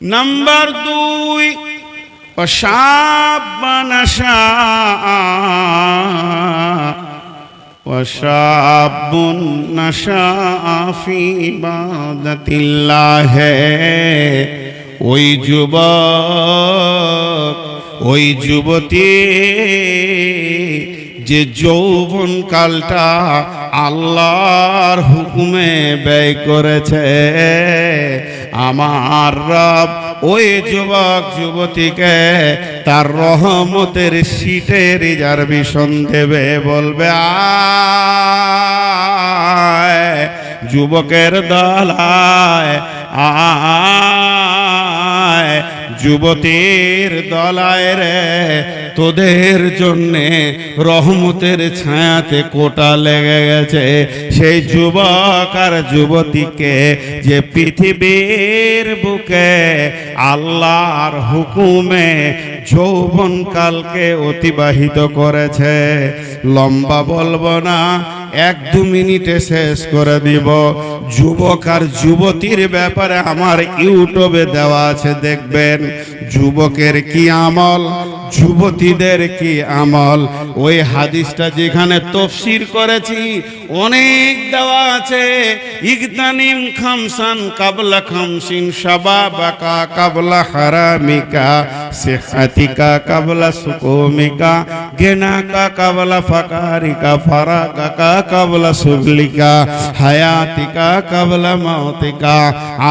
Number দুই وشاب نشاء وشاب نشاء في عبادة الله ওই যুবক ওই যুবতী যে যৌবন কালটা আল্লাহর হুকুমে ব্যয় করেছে আমার রব ওই যুবক যুবতীকে তার রহমতের সিটে রিজার্ভেশন দেবে, বলবে আ যুবকের দলায় আয়। যুবতীর দলায় রে, তোদের জন্যে রহমতের ছায়াতে কোটা লেগে গেছে। সেই যুবক আর যুবতীকে যে পৃথিবীর বুকে আল্লাহর হুকুমে যৌবন কালকে অতিবাহিত করেছে, লম্বা বলব না এক দু মিনিটে শেষ করে দিব। যুবক আর যুবতীর ব্যাপারে আমার ইউটিউবে দেওয়া আছে, দেখবেন। যুবকের কি আমল? যুবতীদের কি আমল? ওই হাদিসটা যেখানে তফসির করেছি, অনেক দেওয়া আছে। ইগদানিম খামসান কাবলা খামসিন শাবাবাকা কাবলা হারামিকা, সিহাতিকা কাবলা সুকুমিকা, গেনাকা কাবলা ফাকারিকা, ফারাকাকা কাবলা সুগলিকা হায়াতিকা কাবলা মাউতিকা।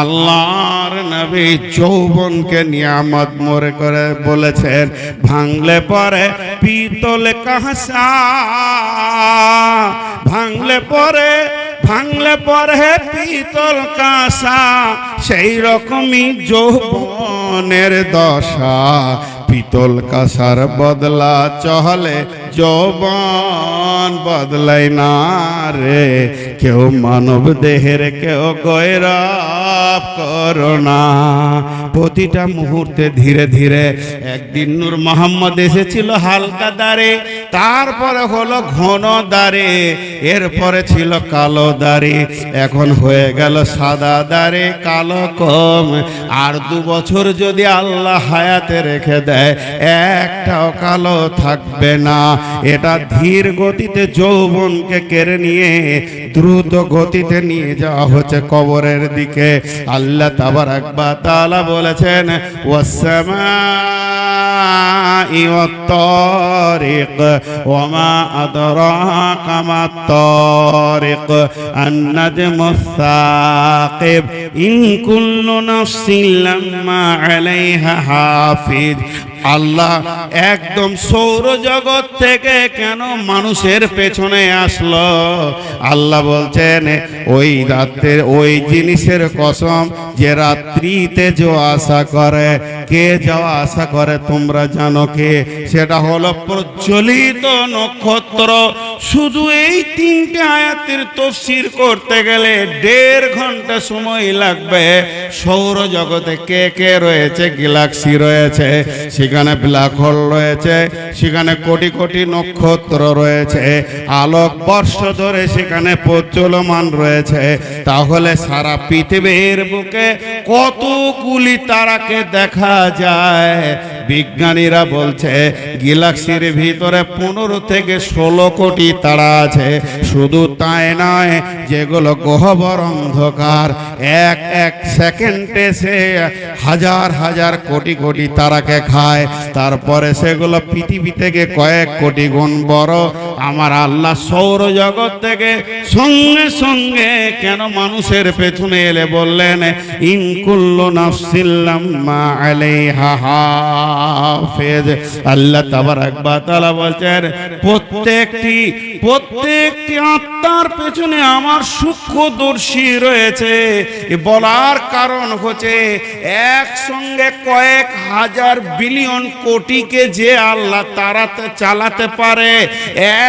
আল্লাহর নবী যৌবনকে নিয়ামত মরে করে বলেছেন ভাঙলে পরে পিতল কাহসা ভাঙলে পরে ভাঙলে পরে পিতল কাঁসা, সেই রকমই যৌবনের দশা। পিতল কাঁসার বদলা চহলে যৌবন বদলাই না রে। কেউ মানব দেহের কেউ গৈরব করোনা প্রতিটা মুহূর্তে ধীরে ধীরে একদিন নূর মোহাম্মদ এসেছিল হালকা দাঁড়ে তারপরে হলো ঘন দাঁড়ে এরপরে ছিল কালো দাড়ি এখন হয়ে গেল সাদা দাড়ি কালো কম। আর দু বছর যদি আল্লাহ হায়াতে রেখে দেয়, একটাও কালো থাকবে না। এটা ধীর গতিতে যৌবনকে কেড়ে নিয়ে দ্রুত গতিতে নিয়ে যাওয়া হচ্ছে কবরের দিকে। আল্লাহ তাবার একবার তালা বলেছেন ওয়াসামা والطارق وما أدراك ما الطارق النجم الثاقب إن كل نفس لما عليها حافظ আল্লাহ একদম সৌর জগৎ থেকে কেন মানুষের পেছনে আসলো আল্লাহ বলছেন ওই রাত্রের ওই জিনিসের কসম যে রাত্রিতে যাওয়া আশা করে কে যাওয়া আশা করে তোমরা জানো কে? সেটা হলো প্রজ্বলিত নক্ষত্র। শুধু এই তিনটে আয়াতের তফসির করতে গেলে দেড় ঘণ্টা সময় লাগবে। সৌর জগতে কে কে রয়েছে? গ্যালাক্সি রয়েছে, সেখানে ব্ল্যাক হোল রয়েছে, সেখানে কোটি কোটি নক্ষত্র রয়েছে, আলোক বর্ষ ধরে সেখানে প্রচলমান রয়েছে। তাহলে সারা পৃথিবীর বুকে কতগুলি তারাকে দেখা যায়? বিজ্ঞানীরা বলছে, গ্যালাক্সির ভিতরে পনেরো থেকে ষোলো কোটি তারা আছে। শুধু তাই নয়, যেগুলো গহবর অন্ধকার, এক এক সেকেন্ডে সে হাজার হাজার কোটি কোটি তারাকে খায়। তারপরে সেগুলো পৃথিবী থেকে কয়েক কোটি গুণ বড় আমার আল্লাহ সৌর জগৎ থেকে সঙ্গে সঙ্গে কেন মানুষের পেছনে এলে বললেন ইনকুল্লু আল্লাহ বলছেন, প্রত্যেকটি প্রত্যেকটি আত্মার পেছনে আমার সূক্ষ্মদর্শী রয়েছে। বলার কারণ হচ্ছে একসঙ্গে কয়েক হাজার বিলিয়ন কোটিকে যে আল্লাহ তারাতে চালাতে পারে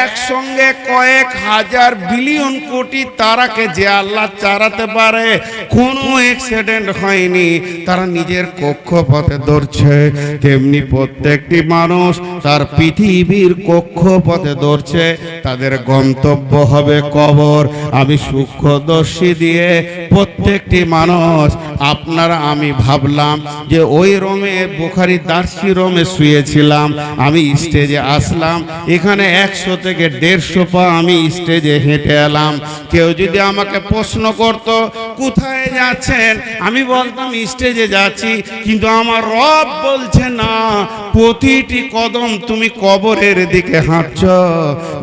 একসঙ্গে কয়েক হাজার বিলিয়ন কোটি তারাকে যে আল্লাহ চালাতে পারে, কোনো অ্যাক্সিডেন্ট হয়নি। তারা নিজের কক্ষপথে ধরছে তেমনি প্রত্যেকটি মানুষ তার পৃথিবীর কক্ষপথে ধরছে তাদের গন্তব্য হবে কবর। আমি সূক্ষ্মদর্শী দিয়ে প্রত্যেকটি মানুষ, আপনারা আমি ভাবলাম যে ওই রোমে, বুখারি দার্সি রোমে শুয়েছিলাম। আমি স্টেজে আসলাম। এখানে একশো দেড়শো পা আমি স্টেজে হেঁটে এলাম। কেউ যদি আমাকে প্রশ্ন করত, কোথায় যাচ্ছেন? আমি বলতাম স্টেজে যাচ্ছি। কিন্তু আমার রব বলছে, না, প্রতিটি কদম তুমি কবরের দিকে হাঁটছ।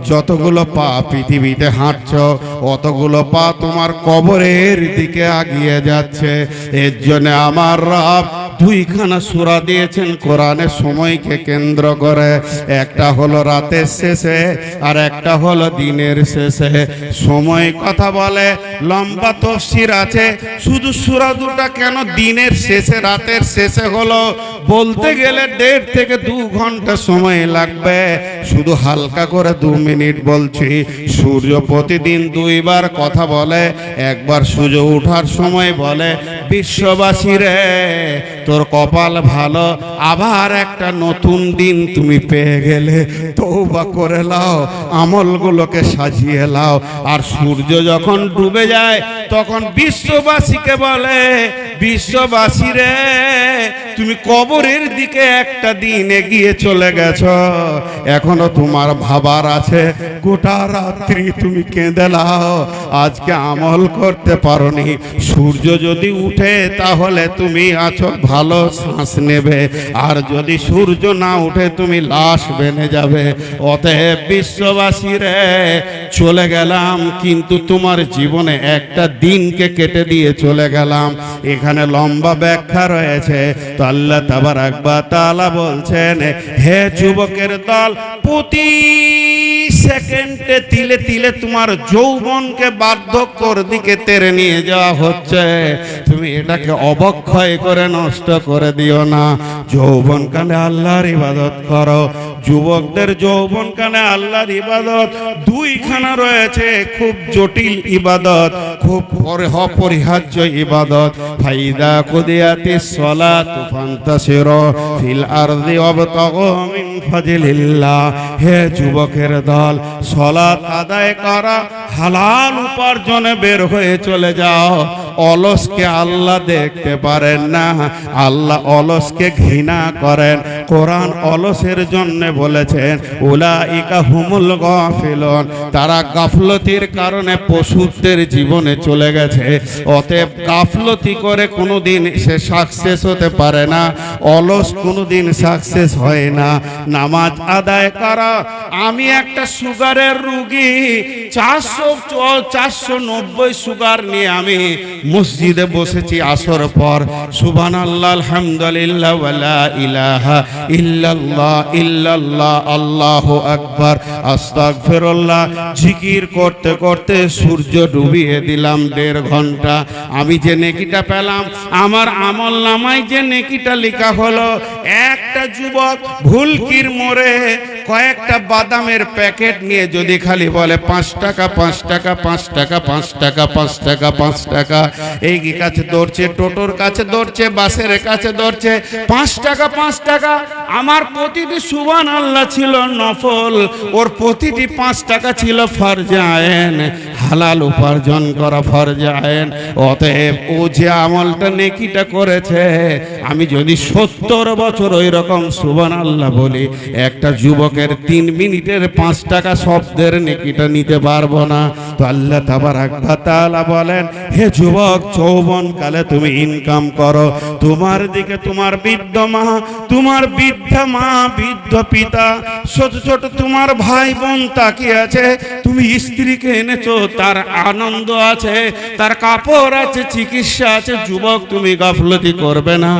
যতগুলো পা পৃথিবীতে হাঁটছ, অতগুলো পা তোমার কবরের দিকে আগিয়ে যাচ্ছে। এর জন্য আমার রব দুইখানা সূরা দিয়েছেন কোরআনের সময়কে কেন্দ্র করে। একটা হলো রাতের শেষে আর একটা হলো দিনের শেষে। সময় কথা বলে, লম্বা তফসির আছে। শুধু সূরা দুটা কেন দিনের শেষে, রাতের শেষে হলো? বলতে গেলে দেড় থেকে দু ঘণ্টা সময় লাগবে। শুধু হালকা করে দু মিনিট বলছি। সূর্য প্রতিদিন দুইবার কথা বলে, একবার সূর্য ওঠার সময় বলে, বিশ্ববাসী রে তোর কপাল ভালো, আবার একটা নতুন দিন তুমি পেয়ে গেলে। তৌবা করে লাও আমলগুলোকে সাজিয়ে লাও আর সূর্য যখন ডুবে যায়, তখন বিশ্ববাসীকে বলে, বিশ্ববাসী রে, তুমি কবরের দিকে একটা দিন এগিয়ে চলে গেছ। এখনও তোমার ভাবার আছে। গোটা রাত্রি তুমি কেঁদে লাও আজকে আমল করতে পারোনি। সূর্য যদি উঠে, তাহলে তুমি আছো ভালো। শ্বাস নেবে। আর যদি সূর্য না উঠে, তুমি লাশ বেনে যাবে। অতএব বিশ্ববাসী রে, চলে গেলাম, কিন্তু তোমার জীবনে একটা দিনকে কেটে দিয়ে চলে গেলাম। এখানে লম্বা ব্যাখ্যা রয়েছে। তো আল্লাহ তাবার আকবা তালা বলছেন, হে যুবকের দল প্রতি সেকেন্ডে তিলে তিলে তোমার যৌবনকে বার্ধক্যর দিকে তেরে নিয়ে যাওয়া হচ্ছে। তুমি এটাকে অবক্ষয় করে নষ্ট করে দিও না। যৌবনকালে আল্লাহর ইবাদত করো। যুবকদের যৌবন কানে আল্লাহর ইবাদত, দুইখানা রয়েছে, খুব জটিল ইবাদত, খুব অপরিহার্য ইবাদত। ফাইদা কুদিয়াতি সলাত ফান্তাসিরু ফিল আরদি ওয়াবতাগু মিন ফাজলিল্লাহ। হে যুবকের দল, সলাত আদায় করা হালাল উপার্জনে বের হয়ে চলে যাও। অলসকে আল্লাহ দেখতে পারেন না। আল্লাহ অলসকে ঘৃণা করেন। কোরআন অলসের জন্য বলেছেন, উলাইকা হুমুল গাফিলুন। তারা গাফলতির কারণে পশুত্বের জীবনে চলে গেছে। অতএব গাফলতি করে কোনোদিন সে সাকসেস হতে পারে না। অলস কোনোদিন সাকসেস হয় না। নামাজ আদায় করা। আমি একটা সুগারের রুগী। চারশো চারশো নব্বই সুগার নিয়ে আমি মসজিদে বসেছি পর। ইলাহা জিকির করতে করতে সূর্য ডুবিয়ে দিলাম দেড় ঘণ্টা। আমি যে নেকিটা পেলাম, আমার আমল নামায় যে নেকিটা লেখা হলো, একটা যুবক ভুলকির মোড়ে কয়েকটা বাদামের প্যাকেট নিয়ে যদি খালি বলে, পাঁচ টাকা টাকা, পাঁচ টাকা পাঁচ টাকা পাঁচ টাকা পাঁচ টাকা। এই কাছে দৌড়ছে? টোটোর কাছে দৌড়ছে, বাসের কাছে দৌড়ছে। পাঁচ টাকা পাঁচ টাকা। আমার প্রতিটি সুবান আল্লাহ ছিল নফল। ওর প্রতিটি পাঁচ টাকা ছিল ফরজে আয়েন হালাল উপার্জন করা ফরজে আয়েন অতএব ও যে আমলটা নেকিটা করেছে, আমি যদি সত্তর বছর ওই রকম সুবান আল্লাহ বলি, একটা যুবকের তিন মিনিটের পাঁচ টাকা শব্দের নেকিটা নিতে পারব না। তো আল্লাহ তাবার তাআলা বলেন, হে যুবক চৌবন কালে তুমি ইনকাম করো। তোমার দিকে তোমার বৃদ্ধ মা, তোমার বৃদ্ধ মা, বৃদ্ধ পিতা, ছোট ছোট তোমার ভাই বোন তাকিয়ে আছে। তুমি স্ত্রীকে এনেছো, তার আনন্দ আছে, তার কাপড় আছে, চিকিৎসা আছে। যুবক, তুমি গাফলতি করবে না।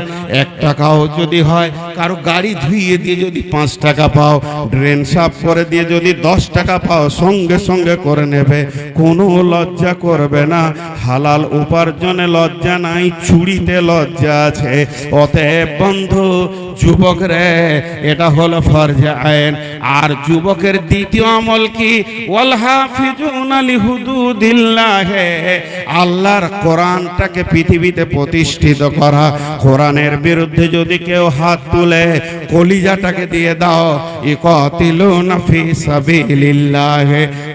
এক টাকাও যদি হয়, কারও গাড়ি ধুইয়ে দিয়ে যদি পাঁচ টাকা পাও, ড্রেন সাফ করে দিয়ে যদি দশ টাকা পাও, সঙ্গে সঙ্গে করে নেবে। কোনো লজ্জা করবে না। হালাল উপার্জনে লজ্জা নাই চুরিতে লজ্জা আছে। অতএব বন্ধু যুবক রে, এটা হলো ফরজে আইন। আর যুবকের দ্বিতীয় আমল কি? ওয়াল হাফিজুনা লিহুদুদিল্লাহ আল্লাহর কোরআনটাকে পৃথিবীতে প্রতিষ্ঠিত করা। কোরআনের বিরুদ্ধে যদি কেউ হাত তুলে কলিজাটাকে দিয়ে দাও, ইকাতিলুনা ফি সাবিলিল্লাহ,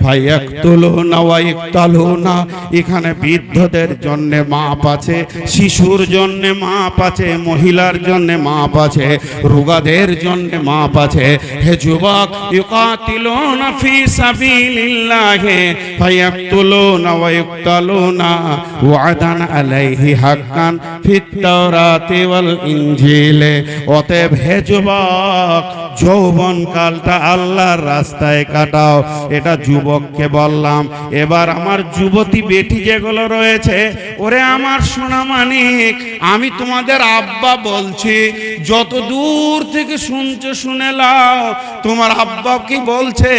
ফায়াকতুলুনা ওয়া ইকতালুনা। এখানে বৃদ্ধদের জন্য মাপ আছে, শিশুর জন্য মাপ আছে, মহিলার জন্য মাপ আছে। রোগাদের জন্য মাপ আছে। হে যুবক ইকাতিলুনা ফি সাবিলিল্লাহ, ফায়াকতুলুনা ওয়া ইকতালুনা ওয়াদান আলাইহি হাক্কান ফিত তাওরাতি ওয়াল ইনজিলে অতএব হে যুবক যৌবন কালটা আল্লাহর রাস্তায় কাটাও। এটা যুবককে বললাম, এবার আমার যুবতী বেটি যেগুলো রয়েছে, ওরে আমার সোনা মানিক, আমি তোমাদের আব্বা বলছি, যত দূর থেকে শুনছো শুনে লাও তোমার আব্বা কি বলছে?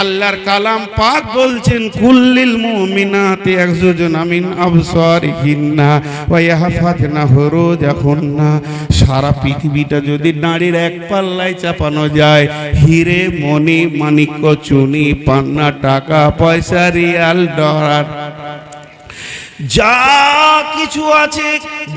আল্লাহর কালাম পাক বলছেন, কুল্লিল মুমিনাতি একজুজুন আমিন আবসারিহিন্না ওয়া ইয়াহফাজনা ফুরুজাহুন্না সারা পৃথিবীটা যদি নারীর এক পাল্লায় চাপানো যায়। হিরে মণি মানিক্য চুনি পান্না টাকা পয়সা রিয়াল ডলার। যা কিছু আছে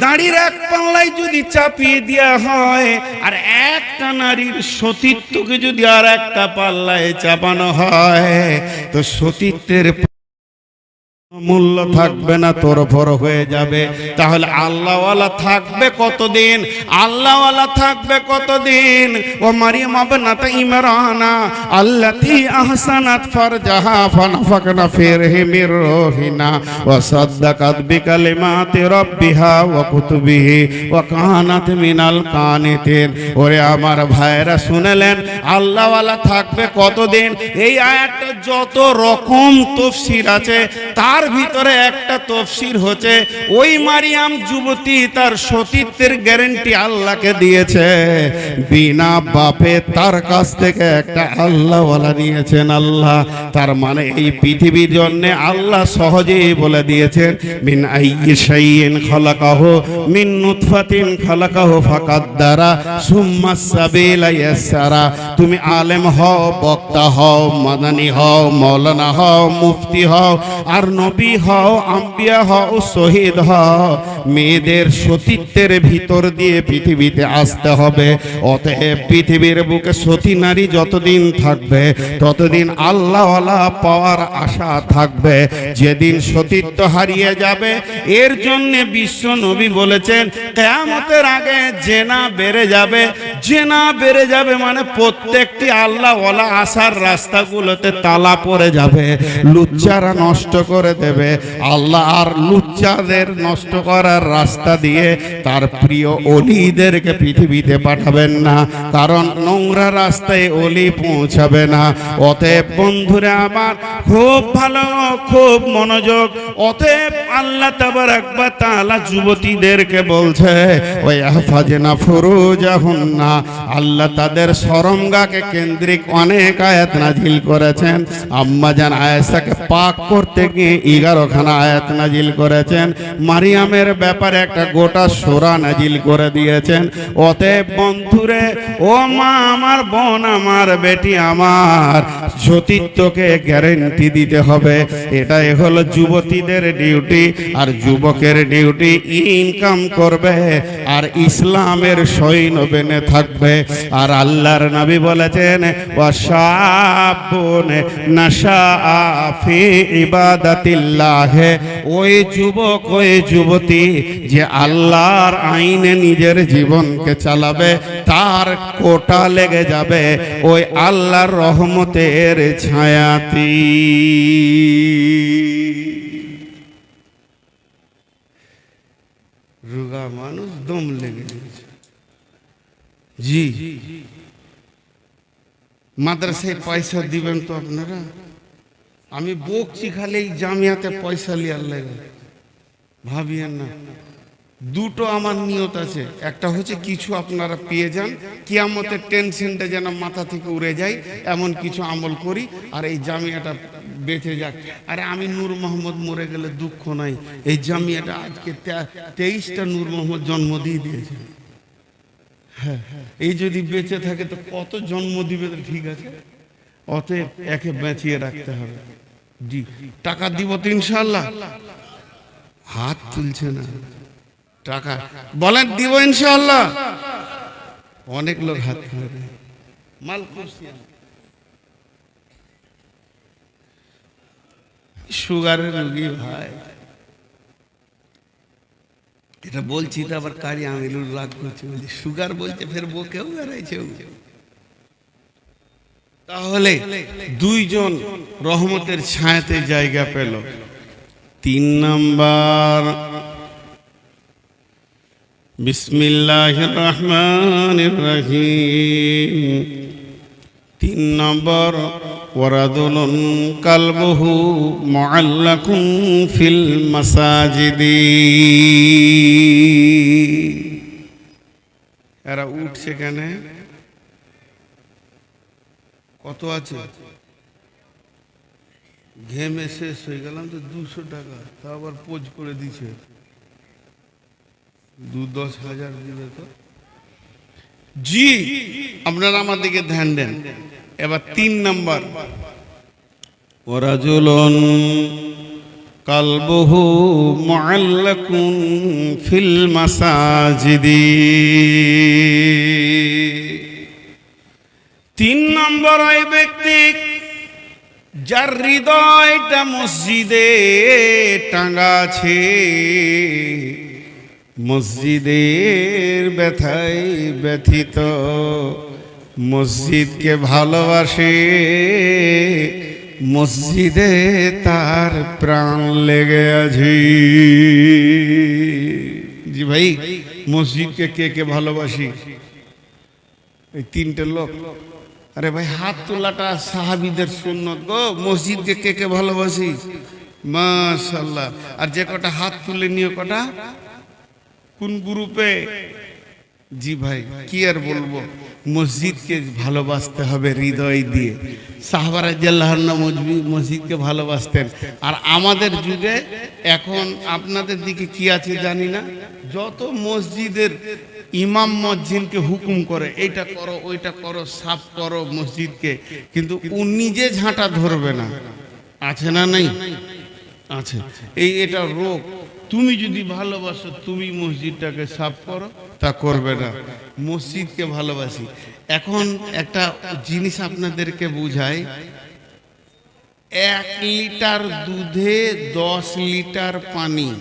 দাঁড়ির এক পাল্লায় যদি চাপিয়ে দেওয়া হয়, আর একটা নারীর সতীত্বকে যদি আর একটা পাল্লায় চাপানো হয়, তো সতীত্বের মূল্য থাকবে না, তোর ভর হয়ে যাবে। তাহলে আল্লাহওয়ালা থাকবে কতদিন? আল্লাহওয়ালা থাকবে কতদিন? ও মারিয়াম আবনাতা ইমরানা, আল্লাতি আহসানাত ফারজাহা, ফানাফাকনা ফিরহি মির রুহিনা, ওয়া সাদ্দাকাত বিকালিমাতি রাব্বিহা ওয়া কুতুবিহি ওয়া কানাত মিনাল কানিতিন। ওরে আমার ভাইরা শুনলেন, আল্লাহওয়ালা থাকবে কতদিন? এই আয়াতটা যত রকম তফসির আছে, তার ভিতরে একটা তফসির হচ্ছে, ওই মারিয়াম যুবতী তার সতীত্বের গ্যারেন্টি আল্লাহকে দিয়েছে। বিনা বাপে তার কাছ থেকে একটা আল্লাহওয়ালা নিয়েছেন আল্লাহ। তার মানে এই পৃথিবীর জন্য আল্লাহ সহজেই বলে দিয়েছেন আইয়ি শাইইন খালাকাহু, মিন নুতফাতিন খালাকাহু ফাকাদ্দারা সুম্মা সাবিলা ইয়াসসারা তুমি আলেম হও, বক্তা হও, মাদানি হও মাওলানা হও, মুফতি হও, আর নবী হও, আম্বিয়া হও, শহীদ হও। মেয়েদের সতীত্বের ভিতর দিয়ে পৃথিবীতে আসতে হবে। অতএব পৃথিবীর বুকে সতী নারী যতদিন থাকবে, ততদিন আল্লাহওয়ালা পাওয়ার আশা থাকবে। যেদিন সতীত্ব হারিয়ে যাবে, এর জন্য বিশ্ব নবী বলেছেন, কেয়ামতের আগে জেনা বেড়ে যাবে। জেনা বেড়ে যাবে মানে প্রত্যেকটি আল্লাহওয়ালা আসার রাস্তাগুলোতে তালা পড়ে যাবে। লুচ্চারা নষ্ট করে দেবে। আল্লাহ আর লুচ্চাদের নষ্ট করার রাস্তা দিয়ে তার প্রিয় অলিদেরকে পৃথিবীতে পাঠাবেন না। কারণ নোংরা রাস্তায় অলি পৌঁছাবে না। অতএব বন্ধুরা আমার, খুব ভালো, খুব মনোযোগ। অতএব আল্লাহ তাবার একবার তালা যুবতীদেরকে বলছে ওই আহফাজনা ফুরুজাহুন না আল্লাহ তাদের সরঙ্গাকে কেন্দ্রিক অনেক আয়াত নাজিল করেছেন। আম্মা জান আয়েশাকে পাক করতে গিয়ে এগারো খানা আয়াত নাজিল করেছেন। মারিয়ামের ব্যাপারে একটা গোটা সোরা নাজিল করে দিয়েছেন। অতএব বন্ধুরে, ও মা, আমার বোন, আমার বেটি, আমার সতীত্বকে গ্যারেন্টি দিতে হবে। এটাই হলো যুবতীদের ডিউটি আর যুবকের ডিউটি ইনকাম করবে আর ইসলামের সৈন্য বেনে থাকবে। আর আল্লাহর নবী বলেছেন ও ওয়াশাবুন নাশা ফি ইবাদাতিল্লাহ ওই যুবক, ওই যুবতী যে আল্লাহর আইনে নিজের জীবনকে চালাবে, তার কোটা লেগে যাবে ওই আল্লাহর রহমতের ছায়াতি। রুগা মানুষ দম লেগে গেছে। জি। মাদ্রাসায় পয়সা দিবেন তো আপনারা? আমি বকছি খালি এই জামিয়াতে পয়সা লিয়ার লাগে। ভাবিয়েন না। দুটো আমার নিয়ত আছে। একটা হচ্ছে কিছু আপনারা পেয়ে যান, কিয়ামতের টেনশনটা যেন মাথা থেকে উড়ে যায়, এমন কিছু আমল করি, আর এই জামিয়াটা বেঁচে যাক। আরে আমি নূর মোহাম্মদ মরে গেলে দুঃখ নাই। এই জামিয়াটা আজকে তেইশটা নূর মোহাম্মদ জন্ম দিয়ে দিয়েছে। হ্যাঁ এই যদি বেঁচে থাকে তো কত জন্ম দিবে তো ঠিক আছে। অতএব একে বাঁচিয়ে রাখতে হবে। টাকা দিব তো ইনশাল্লাহ হাত তুলছে না। টাকা বলেন, দিব ইনশাল্লাহ অনেক লোক হাত তুলে দেয়। মাল সুগারের রুগী ভাই। এটা বলছি তো আবার কারি আমিরুল রাগ করছে সুগার বলছে ফের বকেও বেড়াইছে ও। তাহলে দুইজন রহমতের ছায়াতে জায়গা পেল। তিন নাম্বার। বিসমিল্লাহ রহমান রহিম তিন নম্বর। ওয়ারাদুলুন কালবহু মুআল্লাকুন ফিল মাসাজিদি। এরা উঠছে কেন? কত আছে? ঘেমে শেষ হয়ে গেলাম তো দুশো টাকা। তা আবার পোজ করে দিছে। দু দশ হাজার দিবে তো। জি, আপনারা আমার দিকে ধ্যান দেন। এবার তিন নাম্বার। ওরাজুলন কালবহু মুআল্লাকুন ফিল মাসাজিদি। তিন নম্বর ওই ব্যক্তি যার হৃদয়টা মসজিদে টাঙ্গা আছে। মসজিদের ব্যথায় ব্যথিত। মসজিদকে ভালোবাসে। মসজিদে তার প্রাণ লেগে আছে। জি ভাই, মসজিদকে কে কে ভালোবাসি? এই তিনটে লোক। আরে ভাই, হাত তোলাটা সাহাবিদের সুন্নত গো। মসজিদকে কে কে ভালোবাসি? মাশাল্লাহ আর যে কটা হাত তুলে নিয়ে কটা? কোন গ্রুপে? জি ভাই, কি আর বলব? মসজিদকে ভালোবাসতে হবে হৃদয় দিয়ে। সাহাবারা জাল্লাহন্না মসজিদকে ভালোবাসতেন। আর আমাদের যুগে এখন আপনাদের দিকে কি আছে জানি না? যত মসজিদের ইমাম মসজিদকে হুকুম করে, এইটা করো, ওইটা করো, সাফ করো মসজিদকে। কিন্তু ও নিজে ঝাঁটা ধরবে না। আছে না নাই? আছে। এই এটা রোগ। তুমি যদি ভালোবাসো, তুমি মসজিদটাকে সাফ করো, তা করবে না। মসজিদকে ভালোবাসি। এখন একটা জিনিস আপনাদেরকে বুঝাই। এক লিটার দুধে দশ লিটার পানি।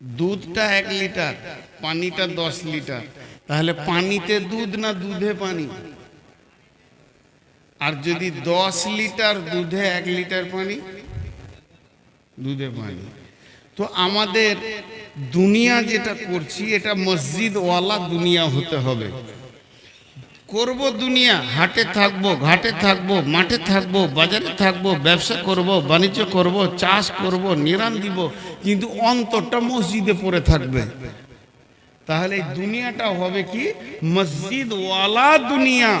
দুধটা এক লিটার, পানিটা দশ লিটার। তাহলে পানিতে দুধ না দুধে পানি? আর যদি দশ লিটার দুধে এক লিটার পানি? দুধে পানি। তো আমাদের দুনিয়া যেটা করছি, এটা মসজিদওয়ালা দুনিয়া হতে হবে। করব দুনিয়া, হাটে থাকব, ঘাটে থাকব, মাঠে থাকব, বাজারে থাকব, ব্যবসা করব, বাণিজ্য করব, চাষ করব নিরান দিব, কিন্তু অন্তরটা মসজিদে পড়ে থাকবে। তাহলে এই দুনিয়াটা হবে কি? মসজিদওয়ালা দুনিয়া।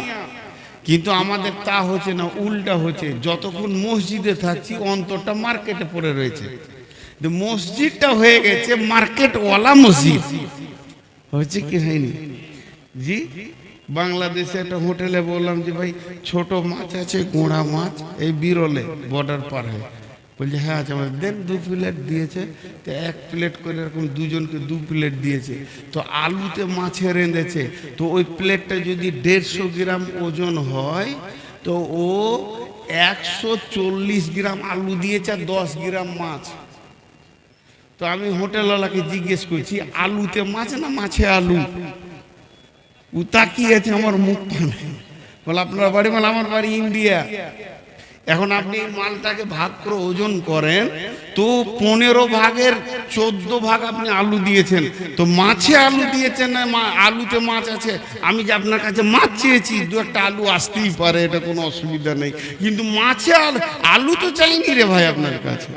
কিন্তু আমাদের তা হচ্ছে না, উল্টা হচ্ছে, যতক্ষণ মসজিদে থাকছি, অন্তরটা মার্কেটে পড়ে রয়েছে। মসজিদটা হয়ে গেছে মার্কেটওয়ালা মসজিদ। হচ্ছে কি হয়নি? জি? বাংলাদেশে একটা হোটেলে বললাম যে, ভাই, ছোট মাছ আছে, গোড়া মাছ, এই বিরলে বর্ডার পার হয়ে। বলছে হ্যাঁ আচ্ছা আমাদের দেন দু প্লেট দিয়েছে। তো এক প্লেট করে এরকম দুজনকে দু প্লেট দিয়েছে। তো আলুতে মাছে রেঁধেছে। তো ওই প্লেটটা যদি দেড়শো গ্রাম ওজন হয়, তো ও একশো চল্লিশ গ্রাম আলু দিয়েছে আর দশ গ্রাম মাছ। তো আমি হোটেলওয়ালাকে জিজ্ঞেস করছি, আলুতে মাছ না মাছে আলু? ও তাকিয়েছে আমার মুখ পানে বলে, আপনার বাড়ি মানে আমার বাড়ি ইন্ডিয়া। এখন আপনি মালটাকে ভাগ করে ওজন করেন, তো পনেরো ভাগের চোদ্দ ভাগ আপনি আলু দিয়েছেন। তো মাছে আলু দিয়েছেন না আলুতে মাছ আছে? আমি যে আপনার কাছে মাছ চেয়েছি, দু একটা আলু আসতেই পারে, এটা কোনো অসুবিধা নেই। কিন্তু মাছে আলু আলু তো চাইনি রে ভাই আপনার কাছে।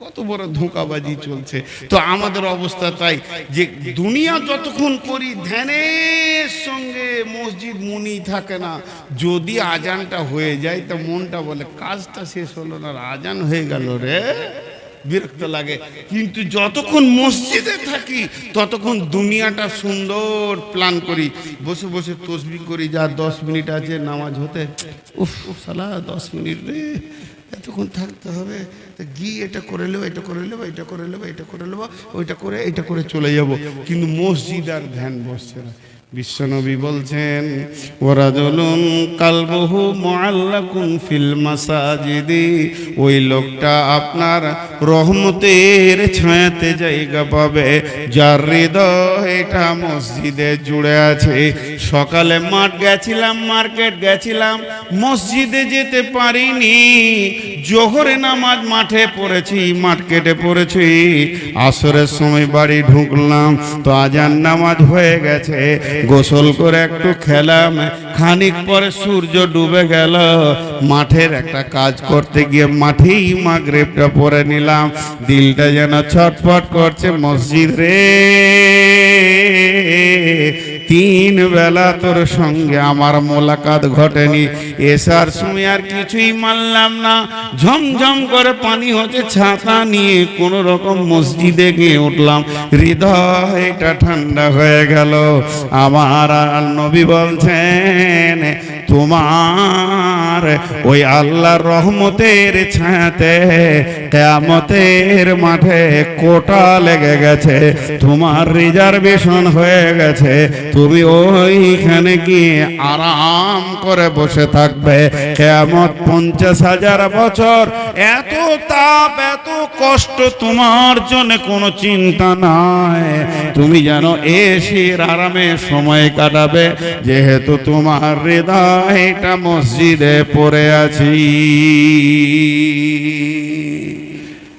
কত বড় ধোঁকাবাজি চলছে। তো আমাদের অবস্থা তাই যে দুনিয়া যতক্ষণ করি ধ্যানের সঙ্গে মসজিদ মুনি থাকে না, যদি আজানটা হয়ে যায়, তা মনটা বলে, কাজটা শেষ হলো না আজান হয়ে গেল রে। বিরক্ত লাগে। কিন্তু যতক্ষণ মসজিদে থাকি, ততক্ষণ দুনিয়াটা সুন্দর প্ল্যান করি। বসে বসে তসবি করি, যা দশ মিনিট আছে, নামাজ হতে। উফ সালা, দশ মিনিট রে, এতক্ষণ থাকতে হবে। গিয়ে এটা করে নেব, এটা করে নেব, এটা করে নেব, এটা করে নেব, ওইটা করে, এটা করে চলে যাব। কিন্তু মসজিদ আর ধ্যান বসছে না। বিশ্বনবী বলছেন, ওরাজলুন কালবহু মুআল্লাকুন ফিল মাসাজিদি, ওই লোকটা আপনার রহমতের ছায়াতে জায়গা পাবে। যার হৃদয়টা মসজিদে জুড়ে আছে। সকালে মাঠ গেছিলাম, মার্কেট গেছিলাম, মসজিদে যেতে পারিনি। জোহরে নামাজ মাঠে পড়েছি মার্কেটে পড়েছি। আসরের সময় বাড়ি ঢুকলাম, তো আজান নামাজ হয়ে গেছে। গোসল করে একটু খেলাম। খানিক পরে সূর্য ডুবে গেল। মাঠের একটা কাজ করতে গিয়ে মাঠেই মাগরেবটা পরে নিলাম। দিলটা যেন ছটফট করছে মসজিদ রে। তিন বেলা তোর সঙ্গে আমার মোলাকাত ঘটেনি। এসার সময় আর কিছুই মানলাম না। ঝমঝম করে পানি হচ্ছে ছাতা নিয়ে কোন রকম মসজিদে গিয়ে উঠলাম। হৃদয়টা ঠান্ডা হয়ে গেল। আমার আর নবী বলছেন তোমার ওই আল্লাহর রহমতের ছায়াতে কেয়ামতের মাঠে কোটা লেগে গেছে, তোমার রিজার্ভেশন হয়ে গেছে, তুমি ওইখানে গিয়ে আরাম করে বসে থাকবে। কেয়ামত পঞ্চাশ হাজার বছর, এত তাপ, এত কষ্ট তোমার জন্য কোনো চিন্তা নাই। তুমি যেন এসির আরামে সময় কাটাবে, যেহেতু তোমার হৃদয়টা মসজিদে পড়ে আছি।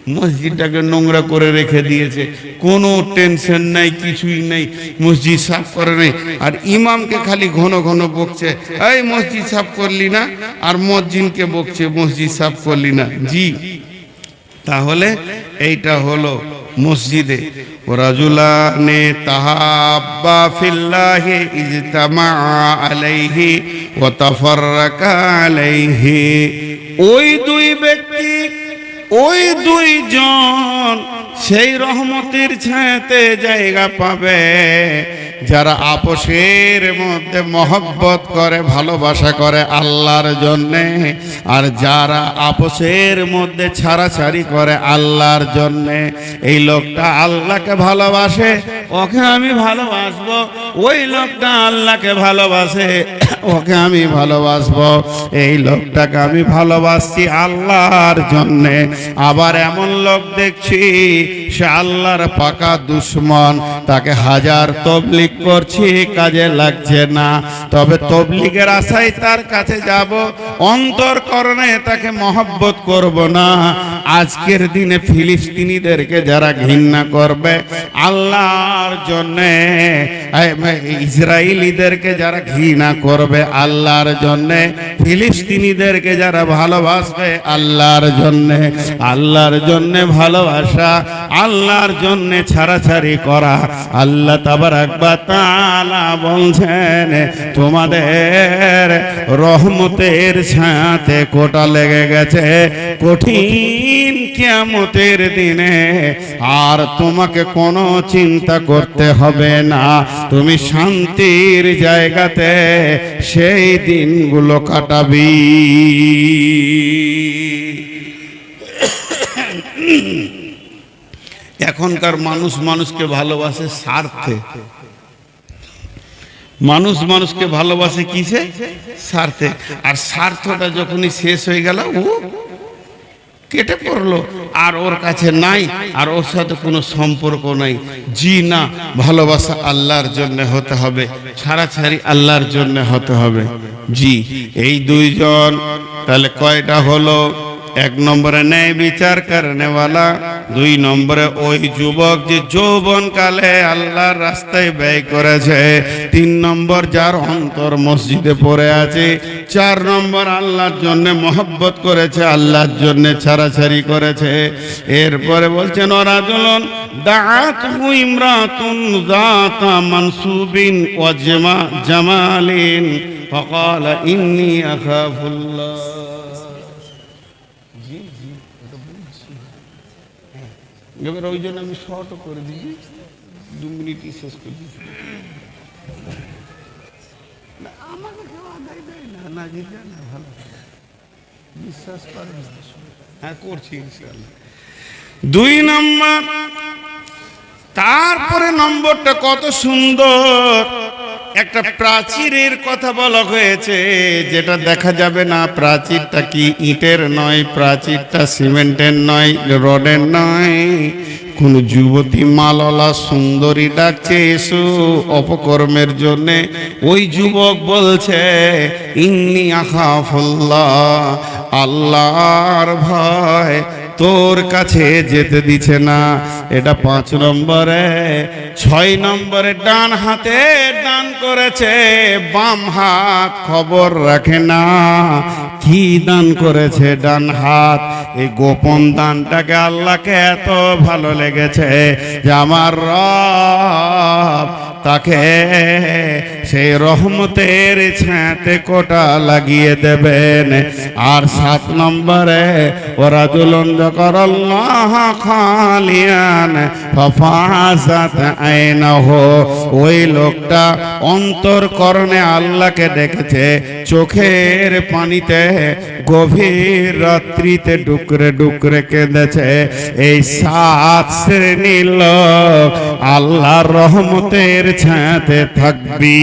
মসজিদটাকে নোংরা করে রেখে দিয়েছে। কোনো টেনশন নাই, কিছুই নেই। মসজিদ সাফ করে নেই। আর ইমামকে খালি ঘন ঘন বকছে, এই মসজিদ সাফ করলি না? আর মসজিদকে বকছে, মসজিদ সাফ করলি না। জি। তাহলে এইটা হলো মসজিদে। রাজুলানে তাহাব্বা ফিল্লাহি ইজতামা আলাইহি ওয়া তাফাররাকা আলাইহি। ওই দুই ব্যক্তি ওই দুইজন সেই রহমতির ছায়াতে জায়গা পাবে। যারা আপসের মধ্যে মহব্বত করে, ভালোবাসা করে আল্লাহর জন্যে, আর যারা আপসের মধ্যে ছাড়াছাড়ি করে আল্লাহর জন্যে, এই লোকটা আল্লাহকে ভালোবাসে ওকে আমি ভালোবাসবো। ওই লোকটা আল্লাহকে ভালোবাসে। ওকে আমি ভালোবাসবো। এই লোকটাকে আমি ভালোবাসছি আল্লাহর জন্যে। আবার এমন লোক দেখছি, সে আল্লাহর পাকা দুশ্মন। তাকে হাজার তবলিক করছি, কাজে লাগছে না। তবে তবলিগের আশায় তার কাছে যাব। অন্তরকরণে তাকে মহব্বত করব না। আজকের দিনে ফিলিস্তিনিদেরকে যারা ঘৃণা করবে জন্যে। ইসরায়েলিদেরকে যারা ঘৃণা করবে আল্লাহর জন্যে, ফিলিস্তিনিদেরকে যারা ভালোবাসবে আল্লাহর জন্যে। আল্লাহর জন্যে ভালোবাসা, আল্লাহর জন্যে ছাড়াছাড়ি করা। আল্লাহ তাবার একবার তালা বলছেন, তোমাদের রহমতের ছায়াতে কোটা লেগে গেছে। কঠিন কিয়ামতের দিনে আর তোমাকে কোনো চিন্তা করতে হবে না। তুমি শান্তির জায়গাতে সেই দিনগুলো কাটাবি। এখনকার মানুষ মানুষকে ভালোবাসে স্বার্থে। মানুষ মানুষকে ভালোবাসে কিসে? স্বার্থে। আর স্বার্থটা যখনই শেষ হয়ে গেল, ও কেটে পড়ল। আর ওর কাছে নাই, আর ওর সাথে কোনো সম্পর্ক নাই। জি না, ভালোবাসা আল্লাহর জন্য হতে হবে, ছাড়াছাড়ি আল্লাহর জন্য হতে হবে। জি, এই দুইজন, তাহলে কয়টা হলো? এক নম্বরে ন্যায় বিচার করেনেওয়ালা দুই নম্বরে ওই যুবক যে যৌবনকালে আল্লাহর রাস্তায় ব্যয় করেছে, তিন নম্বর যার অন্তর মসজিদে পড়ে আছে, চার নম্বর আল্লাহর জন্য মহব্বত করেছে, আল্লাহর জন্য ছাড়াছাড়ি করেছে। এরপরে বলছেন ওরাজলন দাঁতু ইমরাতুন মানসুবিন জামালিন ফকাল ইন্নি আখাফুল্লাহ। এবার ওই জন্য আমি শর্টও করে দিই দু মিনিটই শেষ করে দিই আমাকে বিশ্বাস হ্যাঁ করছি দুই নম্বর, তারপরে নম্বরটা কত সুন্দর। একটা প্রাচীরের কথা বলা হয়েছে, যেটা দেখা যাবে না প্রাচীরটা কি ইটের নয়, প্রাচীরটা সিমেন্টের নয়, রডের নয়। কোন যুবতী মাললা সুন্দরী ডাকছে এসো অপকর্মের জন্যে। ওই যুবক বলছে, ইন্নি আখাফুল্লাহ, আল্লাহর ভয় তোর কাছে যেতে দিছে না। এটা পাঁচ নম্বরে, ছয় নম্বরে ডান হাতে দান করেছে, বাম হাত খবর রাখে না। কি দান করেছে ডান হাত? এই গোপন দানটাকে আল্লাহকে এত ভালো লেগেছে যে আমার রব তাকে সেই রহমতের ছাঁতে কোটা লাগিয়ে দেবেন। আর সাত নম্বরে, ওরা দুলন যকর আল্লাহ খালিয়ান আইনহ। ওই লোকটা অন্তরকরণে আল্লাহকে দেখেছে চোখের পানিতে, গভীর রাত্রিতে ডুকরে ডুকরে কেঁদেছে। এই সাত শ্রেণির লোক আল্লাহর রহমতের ছাঁতে থাকবি